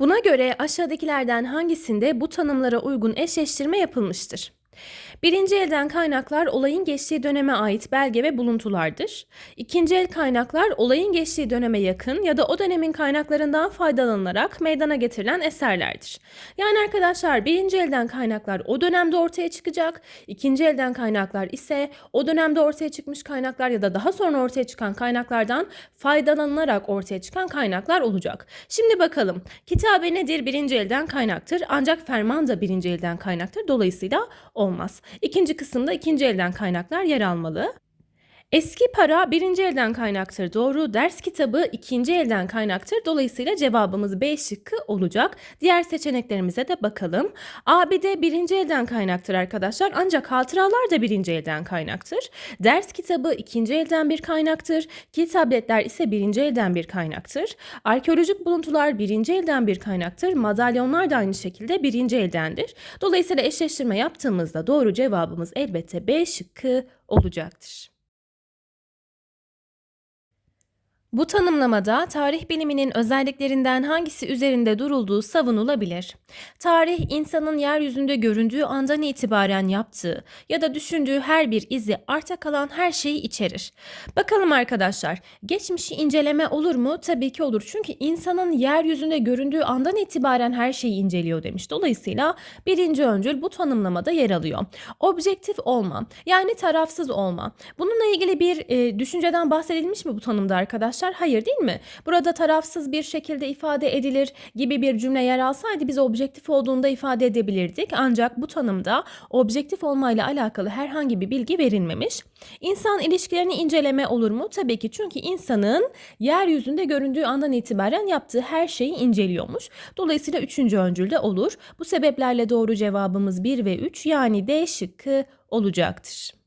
Buna göre aşağıdakilerden hangisinde bu tanımlara uygun eşleştirme yapılmıştır? Birinci elden kaynaklar olayın geçtiği döneme ait belge ve buluntulardır. İkinci el kaynaklar olayın geçtiği döneme yakın ya da o dönemin kaynaklarından faydalanılarak meydana getirilen eserlerdir. Yani arkadaşlar birinci elden kaynaklar o dönemde ortaya çıkacak. ikinci elden kaynaklar ise o dönemde ortaya çıkmış kaynaklar ya da daha sonra ortaya çıkan kaynaklardan faydalanılarak ortaya çıkan kaynaklar olacak. Şimdi bakalım kitabe nedir? Birinci elden kaynaktır ancak ferman da birinci elden kaynaktır. Dolayısıyla olmaz. İkinci kısımda ikinci elden kaynaklar yer almalı. Eski para birinci elden kaynaktır. Doğru. Ders kitabı ikinci elden kaynaktır. Dolayısıyla cevabımız B şıkkı olacak. Diğer seçeneklerimize de bakalım. ABD birinci elden kaynaktır arkadaşlar. Ancak hatıralar da birinci elden kaynaktır. Ders kitabı ikinci elden bir kaynaktır. Kil tabletler ise birinci elden bir kaynaktır. Arkeolojik buluntular birinci elden bir kaynaktır. Madalyonlar da aynı şekilde birinci eldendir. Dolayısıyla eşleştirme yaptığımızda doğru cevabımız elbette B şıkkı olacaktır. Bu tanımlamada tarih biliminin özelliklerinden hangisi üzerinde durulduğu savunulabilir. Tarih, insanın yeryüzünde göründüğü andan itibaren yaptığı ya da düşündüğü her bir izi arta kalan her şeyi içerir. Bakalım arkadaşlar, geçmişi inceleme olur mu? Tabii ki olur. Çünkü insanın yeryüzünde göründüğü andan itibaren her şeyi inceliyor demiş. Dolayısıyla birinci öncül bu tanımlamada yer alıyor. Objektif olma, yani tarafsız olma. Bununla ilgili bir e, düşünceden bahsedilmiş mi bu tanımda arkadaşlar? Hayır değil mi? Burada tarafsız bir şekilde ifade edilir gibi bir cümle yer alsaydı biz objektif olduğunda ifade edebilirdik. Ancak bu tanımda objektif olmayla alakalı herhangi bir bilgi verilmemiş. İnsan ilişkilerini inceleme olur mu? Tabii ki çünkü insanın yeryüzünde göründüğü andan itibaren yaptığı her şeyi inceliyormuş. Dolayısıyla üçüncü öncülde olur. Bu sebeplerle doğru cevabımız 1 ve 3 yani D şıkkı olacaktır.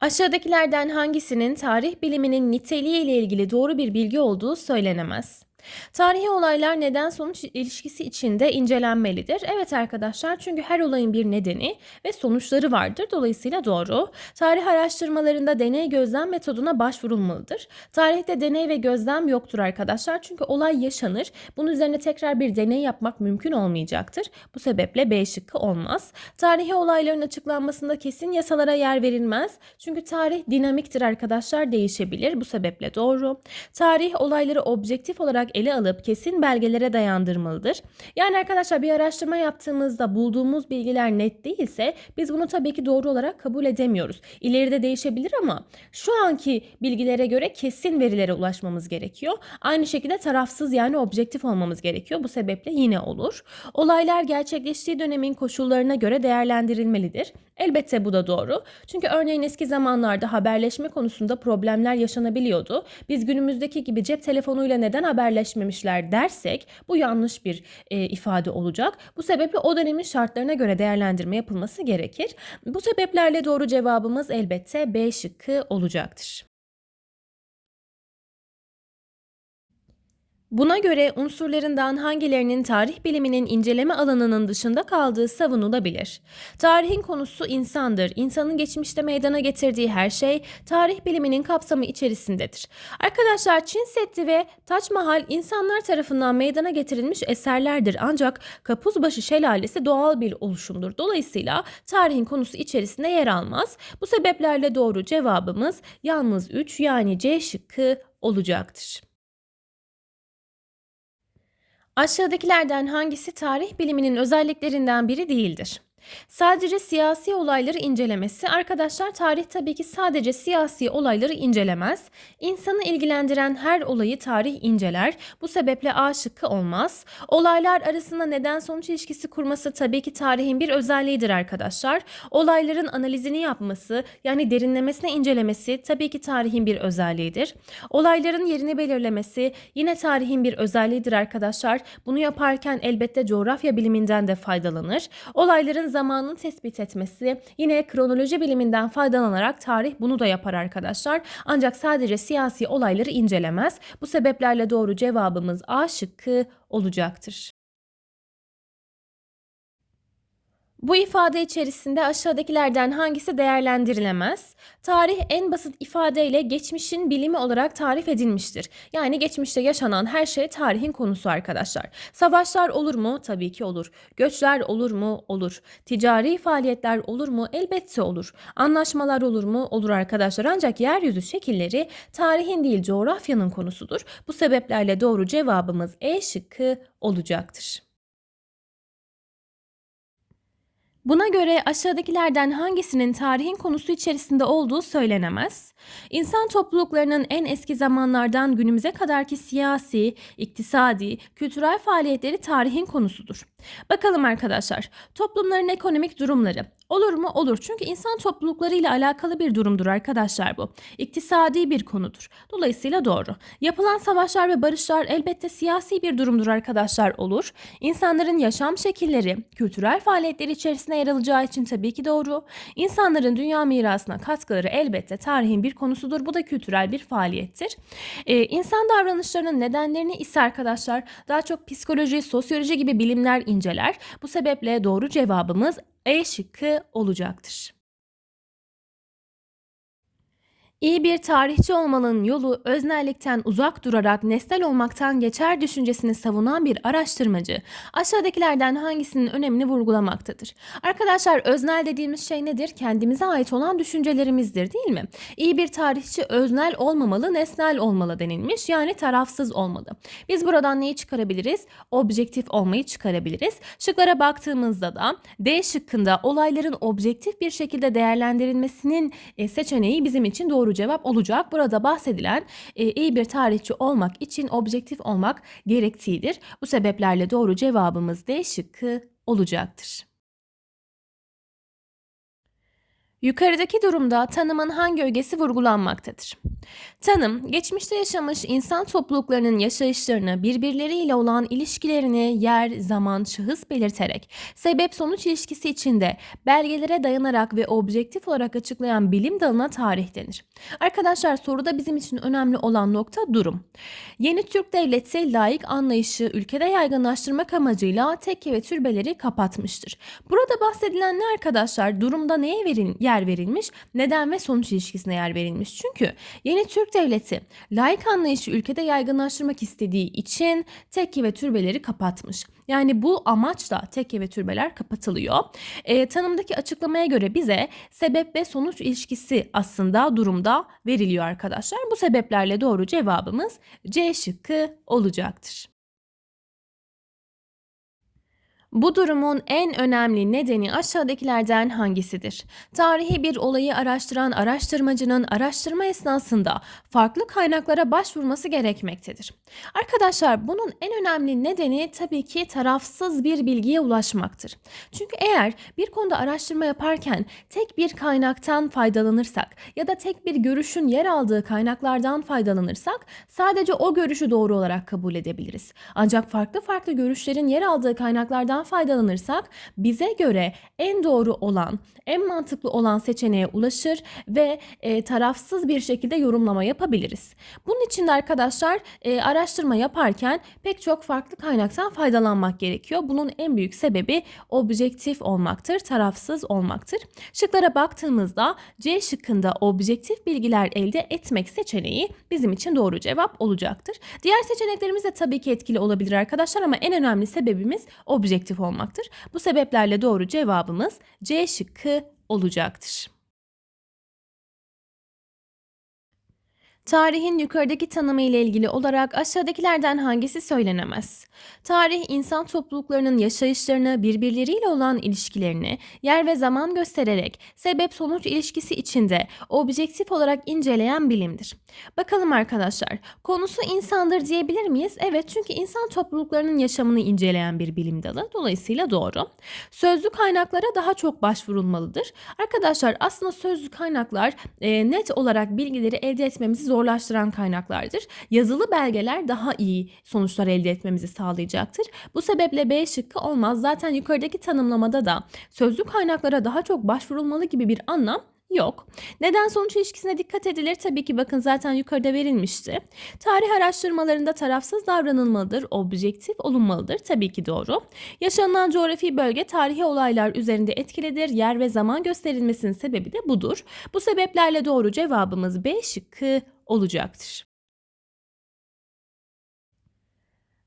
Aşağıdakilerden hangisinin tarih biliminin niteliği ile ilgili doğru bir bilgi olduğu söylenemez. Tarihi olaylar neden sonuç ilişkisi içinde incelenmelidir. Evet arkadaşlar çünkü her olayın bir nedeni ve sonuçları vardır. Dolayısıyla doğru. Tarih araştırmalarında deney gözlem metoduna başvurulmalıdır. Tarihte deney ve gözlem yoktur arkadaşlar. Çünkü olay yaşanır. Bunun üzerine tekrar bir deney yapmak mümkün olmayacaktır. Bu sebeple B şıkkı olmaz. Tarihi olayların açıklanmasında kesin yasalara yer verilmez. Çünkü tarih dinamiktir arkadaşlar değişebilir. Bu sebeple doğru. Tarih olayları objektif olarak ele alıp kesin belgelere dayandırmalıdır. Yani arkadaşlar bir araştırma yaptığımızda bulduğumuz bilgiler net değilse biz bunu tabii ki doğru olarak kabul edemiyoruz. İleride değişebilir ama şu anki bilgilere göre kesin verilere ulaşmamız gerekiyor. Aynı şekilde tarafsız yani objektif olmamız gerekiyor. Bu sebeple yine olur. Olaylar gerçekleştiği dönemin koşullarına göre değerlendirilmelidir. Elbette bu da doğru. Çünkü örneğin eski zamanlarda haberleşme konusunda problemler yaşanabiliyordu. Biz günümüzdeki gibi cep telefonuyla neden haberleşmemişler dersek bu yanlış bir e, ifade olacak. Bu sebeple o dönemin şartlarına göre değerlendirme yapılması gerekir. Bu sebeplerle doğru cevabımız elbette B şıkkı olacaktır. Buna göre unsurlarından hangilerinin tarih biliminin inceleme alanının dışında kaldığı savunulabilir. Tarihin konusu insandır. İnsanın geçmişte meydana getirdiği her şey tarih biliminin kapsamı içerisindedir. Arkadaşlar Çin Seddi ve Taç Mahal insanlar tarafından meydana getirilmiş eserlerdir. Ancak Kapuzbaşı Şelalesi doğal bir oluşumdur. Dolayısıyla tarihin konusu içerisinde yer almaz. Bu sebeplerle doğru cevabımız yalnız 3 yani C şıkkı olacaktır. Aşağıdakilerden hangisi tarih biliminin özelliklerinden biri değildir? Sadece siyasi olayları incelemesi. Arkadaşlar tarih tabii ki sadece siyasi olayları incelemez. İnsanı ilgilendiren her olayı tarih inceler. Bu sebeple A şıkkı olmaz. Olaylar arasında neden sonuç ilişkisi kurması tabii ki tarihin bir özelliğidir arkadaşlar. Olayların analizini yapması yani derinlemesine incelemesi tabii ki tarihin bir özelliğidir. Olayların yerini belirlemesi yine tarihin bir özelliğidir arkadaşlar. Bunu yaparken elbette coğrafya biliminden de faydalanır. Olayların zamanını tespit etmesi yine kronoloji biliminden faydalanarak tarih bunu da yapar arkadaşlar. Ancak sadece siyasi olayları incelemez. Bu sebeplerle doğru cevabımız A şıkkı olacaktır. Bu ifade içerisinde aşağıdakilerden hangisi değerlendirilemez? Tarih en basit ifadeyle geçmişin bilimi olarak tarif edilmiştir. Yani geçmişte yaşanan her şey tarihin konusu arkadaşlar. Savaşlar olur mu? Tabii ki olur. Göçler olur mu? Olur. Ticari faaliyetler olur mu? Elbette olur. Anlaşmalar olur mu? Olur arkadaşlar. Ancak yeryüzü şekilleri tarihin değil coğrafyanın konusudur. Bu sebeplerle doğru cevabımız E şıkkı olacaktır. Buna göre aşağıdakilerden hangisinin tarihin konusu içerisinde olduğu söylenemez. İnsan topluluklarının en eski zamanlardan günümüze kadarki siyasi, iktisadi, kültürel faaliyetleri tarihin konusudur. Bakalım arkadaşlar, toplumların ekonomik durumları. Olur mu? Olur. Çünkü insan topluluklarıyla alakalı bir durumdur arkadaşlar bu. İktisadi bir konudur. Dolayısıyla doğru. Yapılan savaşlar ve barışlar elbette siyasi bir durumdur arkadaşlar olur. İnsanların yaşam şekilleri, kültürel faaliyetleri içerisine yer alacağı için tabii ki doğru. İnsanların dünya mirasına katkıları elbette tarihin bir konusudur. Bu da kültürel bir faaliyettir. Ee, insan davranışlarının nedenlerini ise arkadaşlar daha çok psikoloji, sosyoloji gibi bilimler inceler. Bu sebeple doğru cevabımız E şıkkı olacaktır. İyi bir tarihçi olmanın yolu öznellikten uzak durarak nesnel olmaktan geçer düşüncesini savunan bir araştırmacı aşağıdakilerden hangisinin önemini vurgulamaktadır? Arkadaşlar öznel dediğimiz şey nedir? Kendimize ait olan düşüncelerimizdir değil mi? İyi bir tarihçi öznel olmamalı, nesnel olmalı denilmiş. Yani tarafsız olmalı. Biz buradan neyi çıkarabiliriz? Objektif olmayı çıkarabiliriz. Şıklara baktığımızda da D şıkkında olayların objektif bir şekilde değerlendirilmesinin e, seçeneği bizim için doğru cevap olacak. Burada bahsedilen e, iyi bir tarihçi olmak için objektif olmak gerektiğidir. Bu sebeplerle doğru cevabımız D şıkkı olacaktır. Yukarıdaki durumda tanımın hangi ögesi vurgulanmaktadır? Tanım, geçmişte yaşamış insan topluluklarının yaşayışlarını, birbirleriyle olan ilişkilerini yer, zaman, şahıs belirterek, sebep-sonuç ilişkisi içinde belgelere dayanarak ve objektif olarak açıklayan bilim dalına tarih denir. Arkadaşlar soruda bizim için önemli olan nokta durum. Yeni Türk Devleti layık anlayışı ülkede yaygınlaştırmak amacıyla tekke ve türbeleri kapatmıştır. Burada bahsedilen ne arkadaşlar? Durumda neye verin, yer verilmiş? Neden ve sonuç ilişkisine yer verilmiş. Çünkü Yeni Türk Devleti laik anlayışı ülkede yaygınlaştırmak istediği için tekke ve türbeleri kapatmış. Yani bu amaçla tekke ve türbeler kapatılıyor. E, tanımdaki açıklamaya göre bize sebep ve sonuç ilişkisi aslında durumda veriliyor arkadaşlar. Bu sebeplerle doğru cevabımız C şıkkı olacaktır. Bu durumun en önemli nedeni aşağıdakilerden hangisidir? Tarihi bir olayı araştıran araştırmacının araştırma esnasında farklı kaynaklara başvurması gerekmektedir. Arkadaşlar bunun en önemli nedeni tabii ki tarafsız bir bilgiye ulaşmaktır. Çünkü eğer bir konuda araştırma yaparken tek bir kaynaktan faydalanırsak ya da tek bir görüşün yer aldığı kaynaklardan faydalanırsak sadece o görüşü doğru olarak kabul edebiliriz. Ancak farklı farklı görüşlerin yer aldığı kaynaklardan faydalanırsak bize göre en doğru olan, en mantıklı olan seçeneğe ulaşır ve e, tarafsız bir şekilde yorumlama yapabiliriz. Bunun için de arkadaşlar e, araştırma yaparken pek çok farklı kaynaktan faydalanmak gerekiyor. Bunun en büyük sebebi objektif olmaktır, tarafsız olmaktır. Şıklara baktığımızda C şıkkında objektif bilgiler elde etmek seçeneği bizim için doğru cevap olacaktır. Diğer seçeneklerimiz de tabii ki etkili olabilir arkadaşlar ama en önemli sebebimiz objektif olmaktır. Bu sebeplerle doğru cevabımız C şıkkı olacaktır. Tarihin yukarıdaki tanımı ile ilgili olarak aşağıdakilerden hangisi söylenemez? Tarih insan topluluklarının yaşayışlarını, birbirleriyle olan ilişkilerini yer ve zaman göstererek sebep-sonuç ilişkisi içinde objektif olarak inceleyen bilimdir. Bakalım arkadaşlar, konusu insandır diyebilir miyiz? Evet çünkü insan topluluklarının yaşamını inceleyen bir bilim dalı. Dolayısıyla doğru. Sözlü kaynaklara daha çok başvurulmalıdır. Arkadaşlar aslında sözlü kaynaklar e, net olarak bilgileri elde etmemizi zor zorlaştıran kaynaklardır. Yazılı belgeler daha iyi sonuçlar elde etmemizi sağlayacaktır. Bu sebeple B şıkkı olmaz. Zaten yukarıdaki tanımlamada da sözlü kaynaklara daha çok başvurulmalı gibi bir anlam Yok. Neden sonuç ilişkisine dikkat edilir? Tabii ki bakın zaten yukarıda verilmişti. Tarih araştırmalarında tarafsız davranılmalıdır, objektif olunmalıdır. Tabii ki doğru. Yaşanılan coğrafi bölge tarihi olaylar üzerinde etkilidir. Yer ve zaman gösterilmesinin sebebi de budur. Bu sebeplerle doğru cevabımız B şıkkı olacaktır.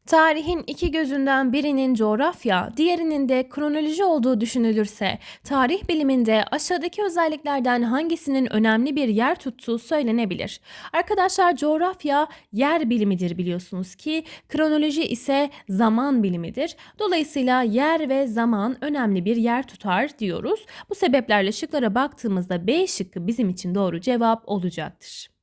Tarihin iki gözünden birinin coğrafya, diğerinin de kronoloji olduğu düşünülürse, tarih biliminde aşağıdaki özelliklerden hangisinin önemli bir yer tuttuğu söylenebilir. Arkadaşlar coğrafya yer bilimidir biliyorsunuz ki, kronoloji ise zaman bilimidir. Dolayısıyla yer ve zaman önemli bir yer tutar diyoruz. Bu sebeplerle şıklara baktığımızda B şıkkı bizim için doğru cevap olacaktır.